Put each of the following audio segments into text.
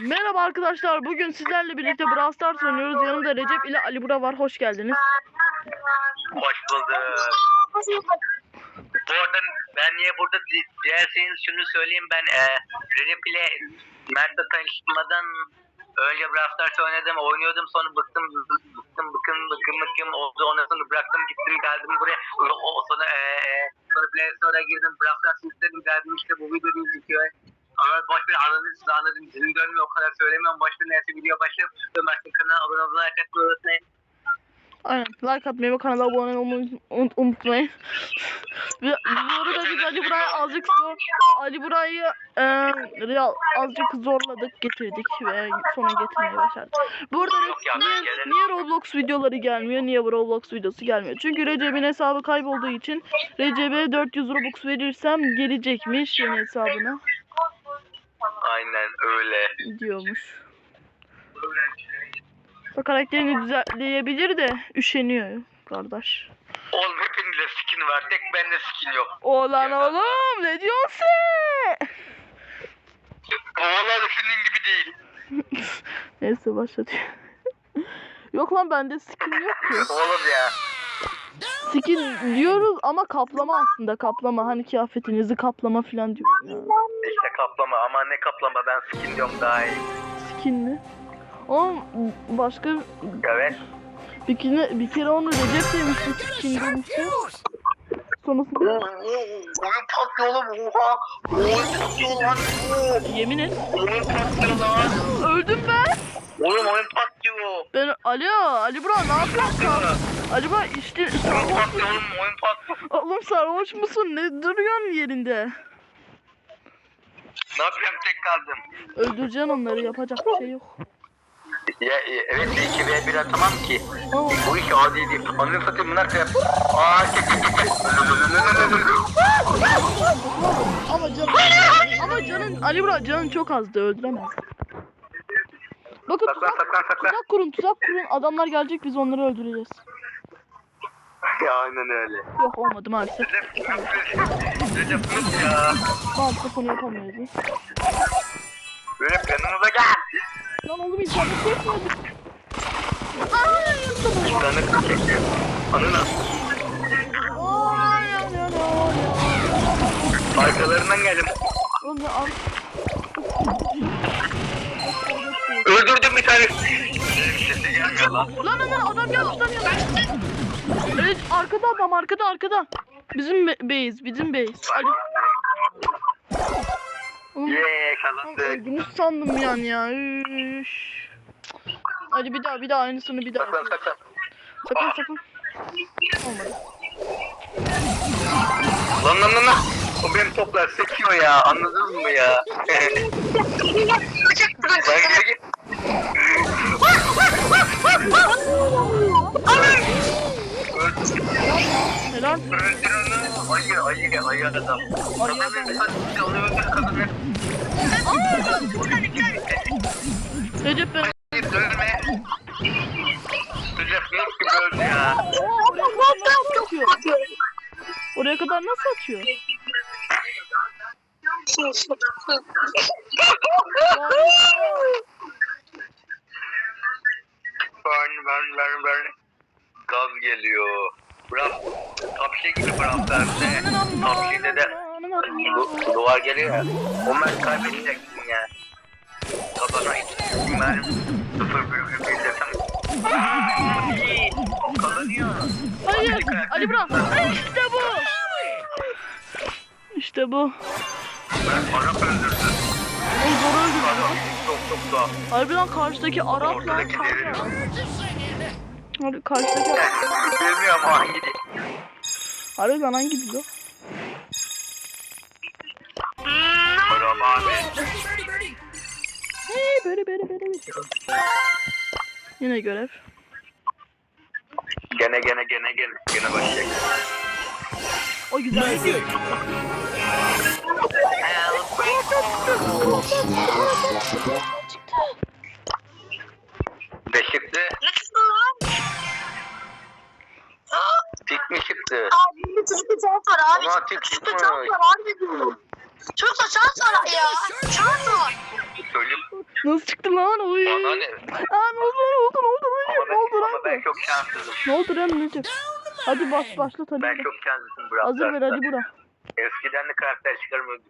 Merhaba arkadaşlar. Bugün sizlerle birlikte Brawl Stars oynuyoruz. Yanımda Recep ile Ali Bura var. Hoş geldiniz. Hoş bulduk. Bu arada ben niye burada di- dilerseniz şunu söyleyeyim ben e, Recep ile Mert'le tanışmadan önce Brawl Stars oynadım oynuyordum sonra bıktım bıktım bıkkım bıkkım bıkkım oldu ondan sonra bıraktım gittim geldim buraya o- sonra e, e, sonra Play Store'a girdim Brawl Stars istedim geldim işte bu videoyu izliyor boş ver anladın siz anladın dilim dönmüyor o kadar söylemiyorum ver neyse video başlayalım Mert'in kanalına abone olmayı like atmayı unutmayın Aynen. Like atmayı ve kanala abone olmayı un- unutmayın. ve bu arada biz Ali Bura'yı azıcık zor, Ali Bura'yı e, real azıcık zorladık, getirdik ve sonra getirmeyi başardık. Bu arada Yok ya, niye, gelirim. niye Roblox videoları gelmiyor? Niye bu Roblox videosu gelmiyor? Çünkü Recep'in hesabı kaybolduğu için Recep'e 400 Robux verirsem gelecekmiş yeni hesabına aynen öyle diyormuş. O karakterini düzenleyebilir de üşeniyor kardeş. Oğlum hepinizde skin var. Tek bende skin yok. Oğlan oğlum ne diyorsun sen? Oğlan senin gibi değil. Neyse başlatıyor. yok lan bende skin yok ki. Oğlum ya. Skin diyoruz ama kaplama aslında kaplama. Hani kıyafetinizi kaplama falan diyoruz ya. İşte kaplama ama ne kaplama ben skin diyorum daha iyi. Skin mi? Oğlum başka Evet. bir kere, bir kere onu Recep demişti skin demişti. Sonrasında Oyun patlıyor oha. Oyun patlıyor lan. yemin et Oyun patlıyor lan. öldüm ben. Oğlum oyun patlıyor. Ben Alo Ali Bro ne yapıyorsun? Bro işte sarhoş patlıyor oğlum oyun patlıyor. Oğlum sarhoş musun? Ne duruyorsun yerinde? Ne yapayım tek kaldım. Öldüreceksin onları yapacak bir şey yok. Ya e, evet 2 v 1 atamam ki. Ama, Bu iş adi değil. Anını satayım bunlar kıyap. Aaa çek çek çek çek. ama canın ama canın Ali Bro canın çok azdı öldüremez. Bakın Saklan tuzak, saklan saklan. tuzak kurun tuzak kurun adamlar gelecek biz onları öldüreceğiz. Ya aynen öyle. Yok olmadı maalesef. Recep Recep Recep ya. Maalesef onu yapamıyoruz. biz. Recep yanımıza gel. Lan oğlum internet çekmedi. Ay yuttum. Kanı çekiyor. Anına. Ay ay ay ay. Arkalarından geldim. Oğlum ya al. Öldürdüm bir tane. Sesi gelmiyor lan. Lan lan lan adam gelmiş adam gelmiş. Evet arkada adam arkada arkada. Bizim be- base bizim base. Ali. Yeee kazandık. öldünüz sandım yani ya. Üş. Hadi bir daha bir daha aynısını bir daha. Saklan saklan. Sakın sakın. Olmadı. Lan lan lan lan. O benim toplar sekiyor ya. Anladınız mı ya? Lan geri git. Helal. Öldür onu. Ayı ayı ayı adam. Ayı adam. Hadi onu öldür kadını. Recep ben. Dönme. Recep yok gibi öldü ya. Oo, oraya kadar nasıl atıyor? Oraya kadar nasıl atıyor? Ben ben ben ben. Gaz geliyor. Bırak. Kapşe gibi bırak derse. Kapşe'de de du duvar geliyor. O maç kaybedeceksin ya. Kafana hiç ben sıfır virgül bir desem. İyi, Kazanıyor. Hayır. Ali Bra. İşte bu. İşte bu. Ben Arap öldürdüm. O zor öldü. Adam çok çok da. Harbiden karşıdaki Arap lan kanka. Harbi karşıdaki Arap. Bilmiyorum hangi Harbi lan hangi dil abi. Hey böyle böyle böyle. Yine görev. Gene gene gene gene. Gene başlayacak. O güzel. Ne çıktı? Tik mi çıktı? Abi bir çocuk var abi. Ama tek Çocuk bir çıkmıyor. şans var abi diyorum. Çocukta şans var ya. Şans var. Çocuk Nasıl çıktı lan? Oy. Bana ne? Aa ne oldu ne oldu ne oldu Ama ne oldu ben, lan? ama ben çok şanssızım. Ne oldu lan Recep? Hadi baş başlat hadi. Ben çok şanssızım Brawl Hazır ver Stars'ta. hadi bura. Eskiden de karakter çıkarmıyordum.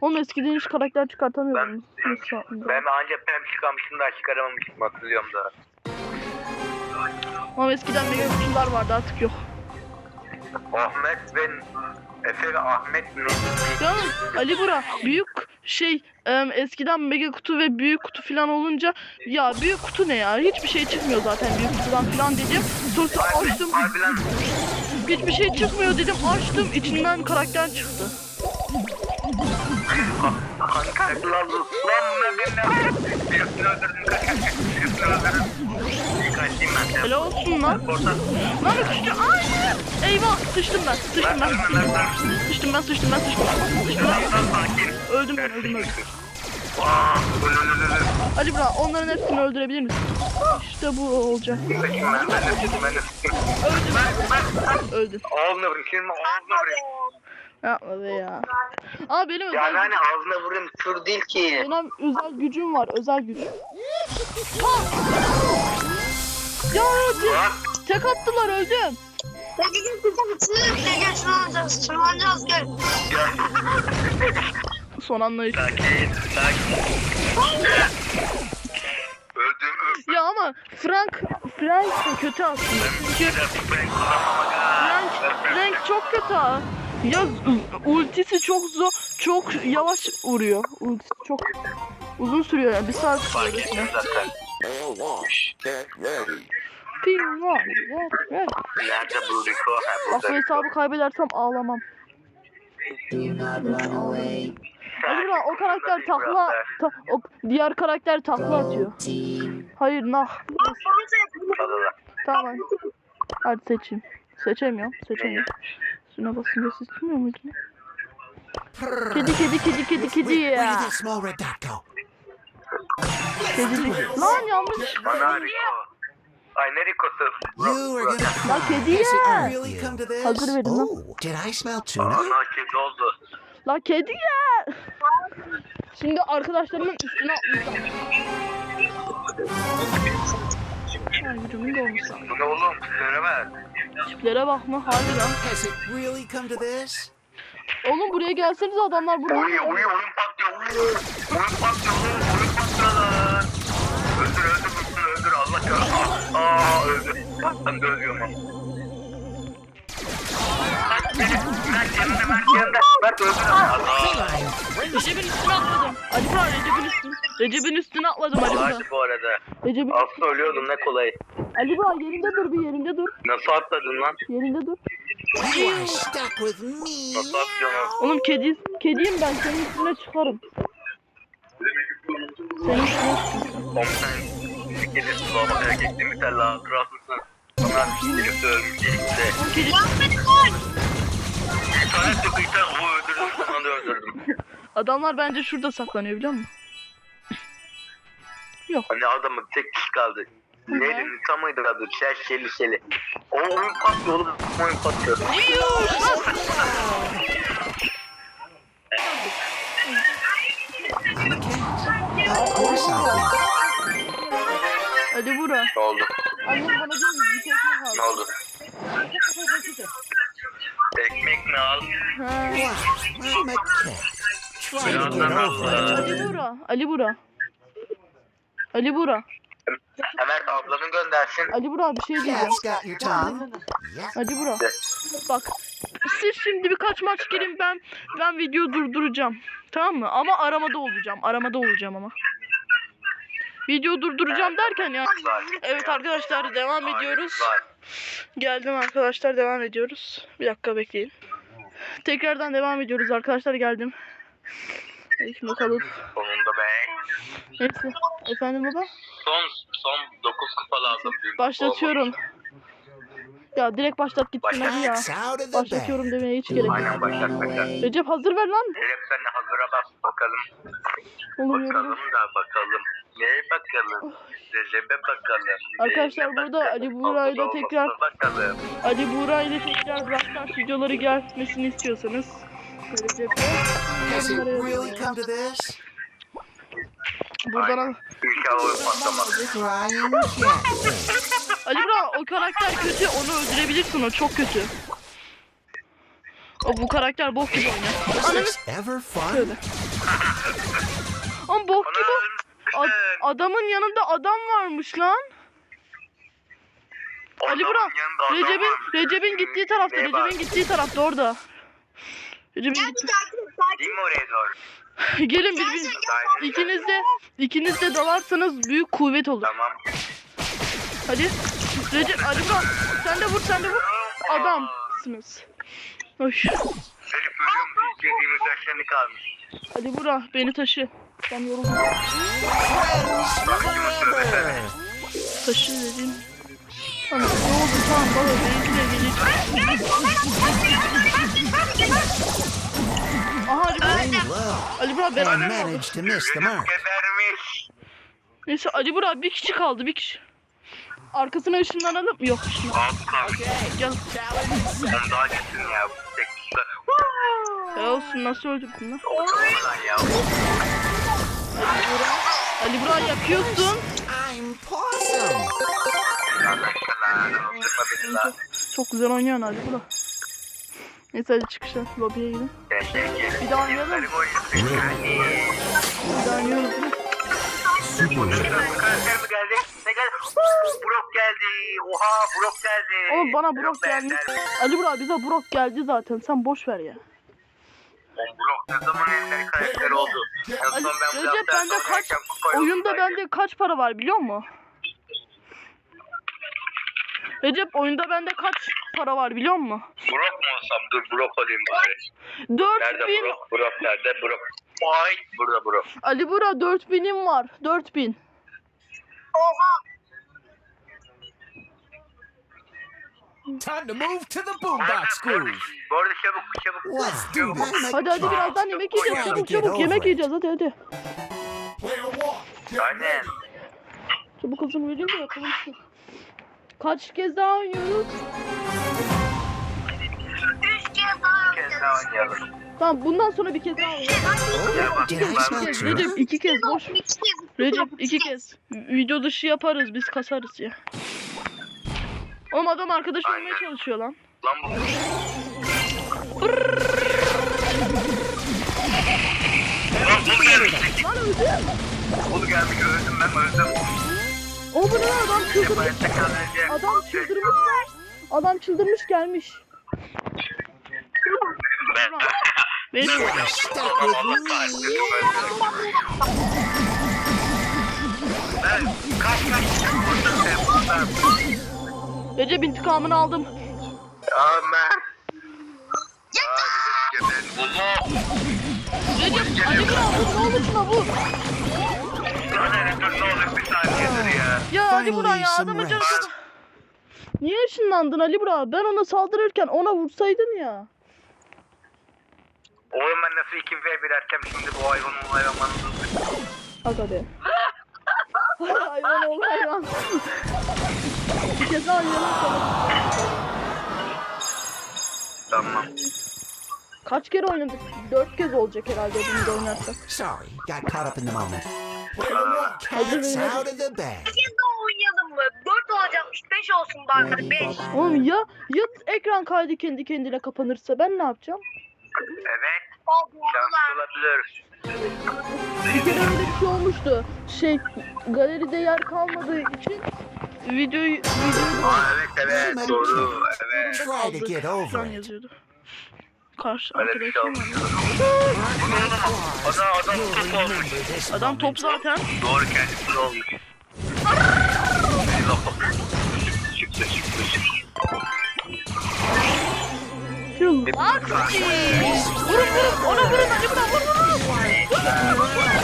Oğlum eskiden hiç karakter Ben, çıkartamıyordum. Nasıl yaptın? ben ancak Pem çıkarmıştım daha çıkaramamıştım hatırlıyorum da. Ama eskiden mega kutular vardı artık yok. Ahmet ve Efe ve Ahmet mi? Ya Ali Bura büyük şey eskiden mega kutu ve büyük kutu falan olunca ya büyük kutu ne ya hiçbir şey çıkmıyor zaten büyük kutudan falan dedim. Sonra açtım Harbiden hiçbir şey çıkmıyor dedim açtım içinden karakter çıktı. aldı? Lan bunlar benim ne? Birisini öldürdüm. Ben. Helal olsun lan. Lan düştü. Ay! Eyvah sıçtım ben. Sıçtım ben. Sıçtım ben sıçtım ben sıçtım. Sıçtım ben. Öldüm ben öldüm öldüm. Öl. Ali Bura onların hepsini öldürebilir misin? İşte bu olacak. Ben. Ben ben. Öldün. Öldün. Ağzına. Şimdi ağzına vurayım. Yapma be ya. Aa benim özel, Yani hani ağzına vurayım. Tür değil ki. benim özel gücüm var. Özel güç. Ha! Ya Lan. tek attılar öldüm. Ya gel kızım çık. Gel gel şunu alacağız. Şunu alacağız gel. Gel. Son anlayış. Sakin. Sakin. Öldüm öldüm. Ya ama Frank Frank de kötü aslında. Çünkü Frank, Frank çok kötü. Ya ultisi çok zor, çok yavaş vuruyor. Ultisi çok uzun sürüyor yani bir saat sürüyor Fark zaten. Ping var. Nerede bu Rico? Bak bu hesabı kaybedersem ağlamam. Bırak o karakter takla, ta, o diğer karakter takla atıyor. Hayır nah. Tamam. Hadi seçeyim. Seçemiyorum, seçemiyorum. Şuna basınca seçmiyor muydu? Kedi kedi kedi kedi kedi ya. small red dot go? Kedi Lan yanlış. Gonna Lan kedi ya. really come to this? Hazır verin lan. Oh, did I smell tuna? Ana kedi oldu. Lan kedi ya. Şimdi arkadaşlarımın üstüne atlayacağım. Dolmuş. Bu ne oğlum? Söyleme. Tiplere bakma harbiden. Has it really come to this? Oğlum buraya gelseniz adamlar burada. Uy uy oyun patlıyor. Uy oyun patlıyor. oğlum, Oyun patlıyor lan. Öldür öldür öldür öldür. Allah kahretsin. Aa öldür. Ben de ölüyorum beni. Mert yanında Mert yanında. Mert öldür. Recep'in üstüne atladım. Bura Recep'in üstüne. Recep'in üstüne atladım bura. Kolaydı bu arada. Recep'in Aslında ölüyordum ne kolay. Ali bura yerinde dur bir yerinde dur. Nasıl atladın lan? Yerinde dur. Nasıl atlıyorsun? Oğlum kedi, kediyim ben senin üstüne çıkarım. Senin üstüne Oğlum sen bir kedi sulama bir tane daha rahatsızsın. Onlar herif de ölmüş işte. Oğlum kedi. Tane tıkıysa o öldürdüm. Onu da öldürdüm. Adamlar bence şurada saklanıyor biliyor musun? Hani adamın tek kişi kaldı. Nerenin tamıydı adı? Şel şeli şeli. O oyun patlıyor oğlum. Oyun patlıyor. Hadi bura. Ne oldu? Annem bana ki bir tekme Ne kaldı. oldu? Al? I'm a cat. Try to get over it. Ali bura. Ali bura. Ali bura. Ömer ablanı göndersin. Ali bura bir şey diyeceğim. Cat's got your tongue. Yes. Ali bura. Bak. Siz şimdi birkaç maç girin ben ben video durduracağım. Tamam mı? Ama aramada olacağım. Aramada olacağım ama. Video durduracağım derken ya. Evet arkadaşlar devam ediyoruz. Geldim arkadaşlar devam ediyoruz. Bir dakika bekleyin. Tekrardan devam ediyoruz arkadaşlar geldim. Hadi bakalım. Sonunda be. Neyse. Efendim baba? Son son 9 kupa lazım. Başlatıyorum. Ya direkt başlat gitsin hadi ya. Başlatıyorum demeye hiç gerek yok. Aynen başlat başlat. Recep hazır ver lan. Recep sen de hazıra bas bakalım. Oğlum Bakalım da bakalım. Neye bakalım? Recep'e bakalım. Arkadaşlar Neye burada bakalım? Ali Buğra'yla Olmazsa tekrar- Bakalım. Ali Buğra ile tekrar Brawl videoları gelmesini istiyorsanız Recep'e really? Buradan patlamaz. Crying cat. Ali Bro o karakter kötü onu öldürebilirsin o çok kötü. O bu karakter bok gibi oynuyor. Ananı? Şöyle. Ama bok gibi Ad- adamın yanında adam varmış lan. Ali Bro Recep'in. Recep'in gittiği tarafta? Recep'in gittiği tarafta orada. Recep'in Gel gitti. bir sakin ol, sakin. Değil mi oraya doğru? Gelin birbiriniz. İkiniz de ikiniz de dalarsanız büyük kuvvet olur. Tamam. Hadi. Recep Ali Bro sen de vur sen de vur. Adamsınız. Hoş. Herif ölüyor mu? Dediğimiz yaşlarını kalmış. Hadi Bura beni taşı. Ben yoruldum. Taşı dedim. Tamam ne oldu tamam baba benimki de gelecek. Aha Ali Bura. Well. Ali Bura I beraber oldu. managed to miss the mark. Gebermiş. Neyse Ali Bura bir kişi kaldı bir kişi. Arkasına ışınlanalım. Yok ışınlan. Altı kalmış. Gel. On daha gitsin ya. Tek kişiler. Ya olsun nasıl öldürdün lan? Oturma lan ya. Ali Bura yakıyorsun. Lan. Çok güzel oynuyorsun Ali Bura. Neyse hadi çıkışa lobiye gidin. Bir daha oynayalım. Bir daha oynuyoruz. değil Huu, Brok geldi. Oha Brok geldi. Oğlum bana Brok geldi. Ali Bura bize Brok geldi zaten. Sen boş ver ya. Brok ne zaman ender karakter oldu? Ali, ben Recep bende kaç oyunda bende kaç para var biliyor musun? Recep oyunda bende kaç para var biliyor musun? Brok mu olsam? Dur Brok olayım bari. 4000 Nerede Brok? Brok nerede? Brok. Ay burada Brok. Ali Bura 4000'im var. 4000. Oha. Time to move to the boombox groove. Bu arada çabuk çabuk. Let's do this. Hadi hadi birazdan yemek yiyeceğiz. Çabuk çabuk yemek yiyeceğiz hadi hadi. Aynen. Çabuk hazır vereyim de yapalım. Kaç kez daha oynuyoruz? Üç kez daha oynayalım. Tamam bundan sonra bir kez daha. Recep iki kez boş. Recep iki kez. Video dışı yaparız biz kasarız ya. Oğlum adam arkadaş olmaya çalışıyor lan. Lan bu. Lan öldü. Bunu gelmiş öldüm ben öldüm. O bu ne adam çıldırmış. Adam çıldırmış. Adam çıldırmış gelmiş. Ben. Beni You're stuck with me. Ben kaç kaç sen. Recep intikamını aldım. Allah. Recep Ali bir aldım. Ne olur şuna vur. Lan dur ne olur bir saniye dur ya. Ya Ali Burak ya adamın canı çok- Niye ışınlandın Ali Burak? Ben ona saldırırken ona vursaydın ya. Oğlum ben nasıl 2v1 erkem şimdi bu hayvanı. Aga be. hayvan ol hayvan. Bir kez daha oynayalım sana. Tamam. Kaç kere oynadık? Dört kez olacak herhalde bunu da oynarsak. Sorry, got caught up in the moment. Aa, Cat's out of the bag. Oynayalım mı? Dört olacakmış. Beş olsun bari. Beş. Oğlum ya ya ekran kaydı kendi kendine kapanırsa ben ne yapacağım? Evet. Şanslı olabilir. Bir kere öyle bir şey olmuştu. Şey galeride yer kalmadığı için videoyu videoyu Aa, evet evet doğru. Evet. Try to get over it. yazıyordu. Karşı Öyle bir şey arkadaşım olmuş. var. Adam adam top olmuş. Adam top zaten. Doğru kendisi olmuş. Aksi! Vurun vurun ona vurun buna vur vurun.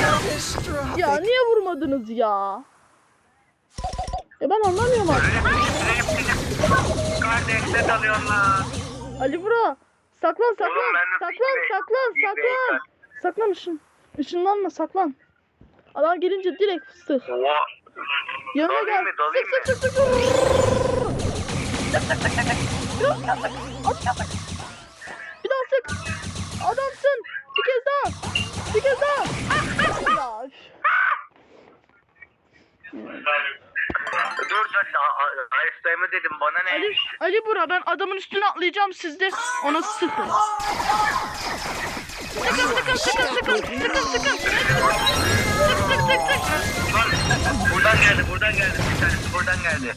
Catastrophic. Ya niye vurmadınız ya? Ya ben anlamıyorum artık. Kardeşle dalıyorlar. Ali Bura saklan saklan saklan saklan saklan. Saklan ışın. Işınlanma saklan. Adam gelince direkt. Oha. Yanına gel. sık sık sık sık. Bir daha sık. Adamsın. Bir kez daha. Bir kez daha. Ya. Dur dur Ayıstayımı dedim bana ne? Ali, Ali Bura ben adamın üstüne atlayacağım siz de ona sıkın. Sıkın sıkın sıkın sıkın sıkın sıkın. Sık sık sık sık. Buradan geldi buradan geldi bir tanesi buradan geldi.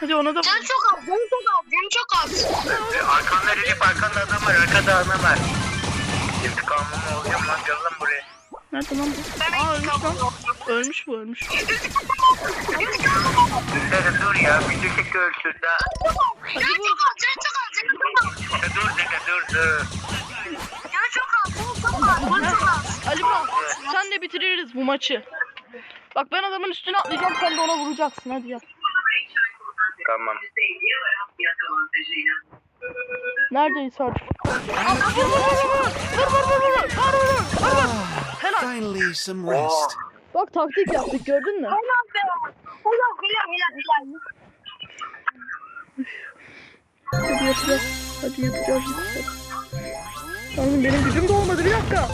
Hadi ona da Canı çok az, canı çok az, canı çok az. Arkanda Recep arkanda adam var arkada adam var. İntikamımı alacağım lan gel lan buraya. Nerede lan bu? Aa ölmüş lan. Ölmüş bu ölmüş. Dur dur ya bir çek ölsün da. Hadi bu. Ya Dur Zeka dur dur. Ali Bura sen de bitiririz bu maçı. Bak ben adamın üstüne atlayacağım sen de ona vuracaksın hadi gel. Tamam. Neredeyiz artık? Vur vur vur vur! Vur vur vur vur! Vur vur vur! Vur Helal! Finally some rest. Bak taktik yaptık gördün mü? Helal be! Helal helal helal helal. Hadi yapacağız. Hadi yapacağız. Tanrım benim gücüm de olmadı bir dakika.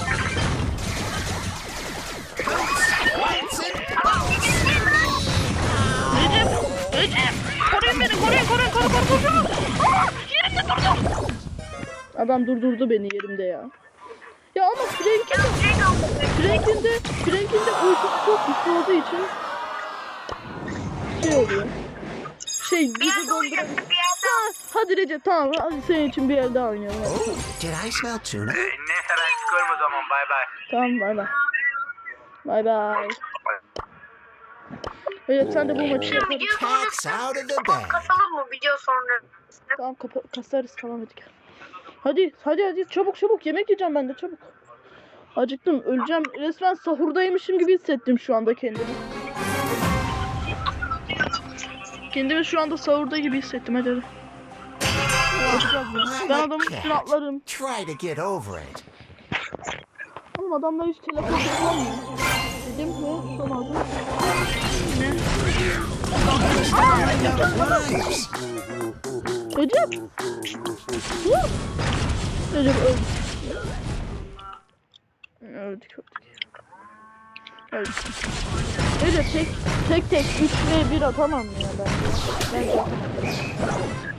Recep! Recep! Koruyun beni! Koruyun! Koruyun! Koruyun! Koruyun! Koruyun! Aa! Yerinde durdum! Adam durdurdu beni yerimde ya. Ya ama Frank'in de Frank'in de Frank'in de uykusu çok güçlü olduğu için şey oluyor. Şey Bir bizi yerde. Ha, Hadi Recep tamam hadi senin için bir el daha oynayalım. hadi. Oh, did I smell tuna? Neyse ben çıkıyorum o zaman bay bay. Tamam bay bay. Bay bay. Evet sen de bu maçı Şimdi yaparız. kasalım mı video sonra? Tamam kapa kasarız tamam hadi gel. Hadi hadi hadi çabuk çabuk yemek yiyeceğim ben de çabuk. Acıktım öleceğim. Resmen sahurdaymışım gibi hissettim şu anda kendimi. Kendimi şu anda sahurda gibi hissettim hadi. Ben adamın üstüne atlarım. Oğlum adamlar hiç telefon kullanmıyor. Dedim ne? Sormadım. Ne? Recep! Recep öldü. Öldük öldük. Öldük. Recep tek tek tek 3 ve 1 atamam ya. Bence atamam.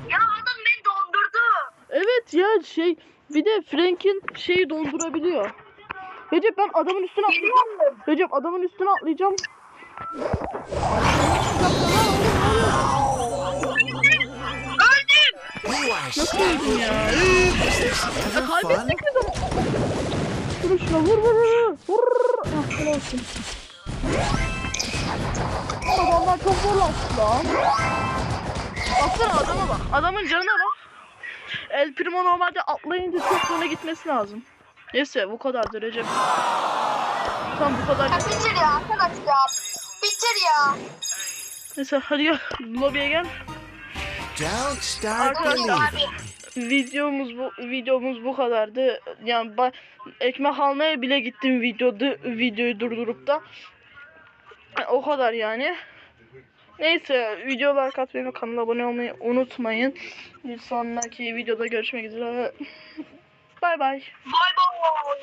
Ya adam beni dondurdu. Evet ya şey bir de Frank'in şeyi doldurabiliyor. Recep ben adamın üstüne atlayacağım. Recep adamın üstüne atlayacağım. Nasıl öldün ya? Ya kaybettik ama. Vur şuna vur vur vur. Vur. Ah helal olsun. Adamlar çok zorlaştı lan. Baksana adama bak. Adamın canına bak. El Primo normalde atlayınca çok sonra gitmesi lazım. Neyse bu kadardır Recep. Tamam bu kadar. Ya bitir ya arkadaş ya. Bitir ya. Neyse hadi gel. Lobiye gel. Don't start Arkadaşlar believing. videomuz bu videomuz bu kadardı. Yani ba- ekmek almaya bile gittim videoda videoyu durdurup da. O kadar yani. Neyse videolar katmayı ve kanala abone olmayı unutmayın. Bir sonraki videoda görüşmek üzere. Bay bay. Bay bay.